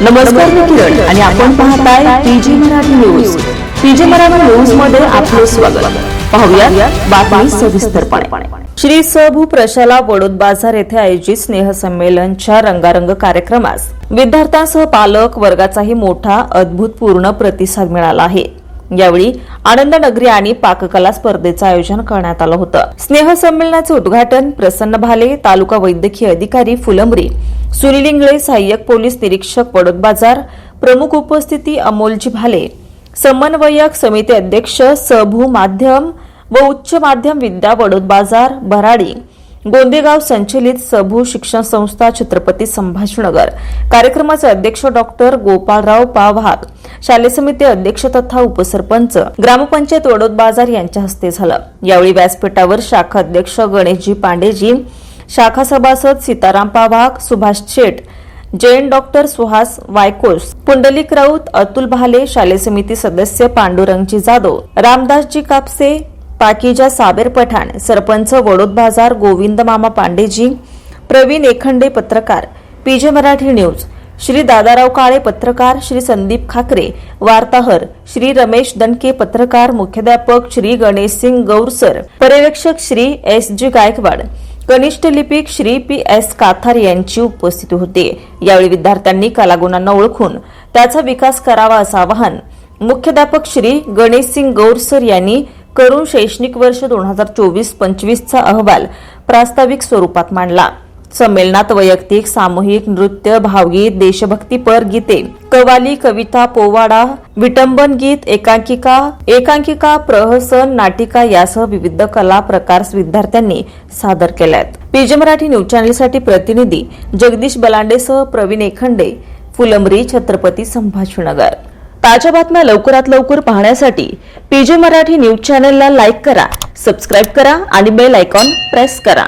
नमस्कार मी किरण आणि आपण पाहताय PG Marathi news. PG Marathi न्यूजमध्ये आपले स्वागत. पाहूया बातमी सविस्तरपणे. श्री सबू प्रशाला वडोद बाजार येथे आयोजित स्नेहसंमेलनच्या रंगारंग कार्यक्रमास विद्यार्थ्यांसह पालक वर्गाचाही मोठा अद्भुतपूर्ण प्रतिसाद मिळाला आहे. यावेळी आनंद नगरी आणि पाककला स्पर्धेचं आयोजन करण्यात आलं होतं. स्नेहसंमेलनाचे उद्घाटन प्रसन्न भाले तालुका वैद्यकीय अधिकारी फुलंब्री सुनील इंगळे सहाय्यक पोलीस निरीक्षक वडोद बाजार प्रमुख उपस्थिती अमोलजी भाले समन्वयक समिती अध्यक्ष सभू माध्यम व उच्च माध्यम विद्या वडोद बाजार भराडी गोंदेगाव संचलित सभू शिक्षण संस्था छत्रपती संभाजीनगर. कार्यक्रमाचे अध्यक्ष डॉक्टर गोपाळराव पावहाग शालेय समिती अध्यक्ष तथा उपसरपंच ग्रामपंचायत वडोद बाजार यांच्या हस्ते झालं. यावेळी व्यासपीठावर शाखा अध्यक्ष गणेशजी पांडेजी शाखा सभासद सीताराम पावाग सुभाष शेठ जैन डॉक्टर सुहास वायकोस पुंडलिक राऊत अतुल भाले शालेय समिती सदस्य पांडुरंगजी जाधव रामदासजी कापसे पाकिजा साबेर पठाण सरपंच वडोद बाजार गोविंद मामा पांडेजी प्रवीण एखंडे पत्रकार पीजे मराठी न्यूज श्री दादाराव काळे पत्रकार श्री संदीप खाकरे वार्ताहर श्री रमेश दणके पत्रकार मुख्याध्यापक श्री गणेश सिंग गौरसर पर्यवेक्षक श्री एस जी गायकवाड कनिष्ठ लिपिक श्री पी एस काथार यांची उपस्थिती होती. यावेळी विद्यार्थ्यांनी कलागुणांना ओळखून त्याचा विकास करावा असं आवाहन मुख्याध्यापक श्री गणेशसिंग गौरसर यांनी करून शैक्षणिक वर्ष दोन हजार चोवीस पंचवीसचा अहवाल प्रास्ताविक स्वरूपात मांडला. संमेलनात वैयक्तिक सामूहिक नृत्य भावगीत देशभक्तीपर गीते कवाली कविता पोवाडा विटंबन गीत एकांकिका एकांकिका प्रहसन नाटिका यासह विविध कला प्रकार विद्यार्थ्यांनी सादर केल्या आहेत पीजे मराठी न्यूज चॅनेलसाठी प्रतिनिधी जगदीश बलांडेसह प्रवीण एखंडे फुलंबरी छत्रपती संभाजीनगर. ताज्या बातम्या लवकरात लवकर पाहण्यासाठी पीजे मराठी न्यूज चॅनलला लाईक करा सबस्क्राईब करा आणि बेल आयकॉन प्रेस करा.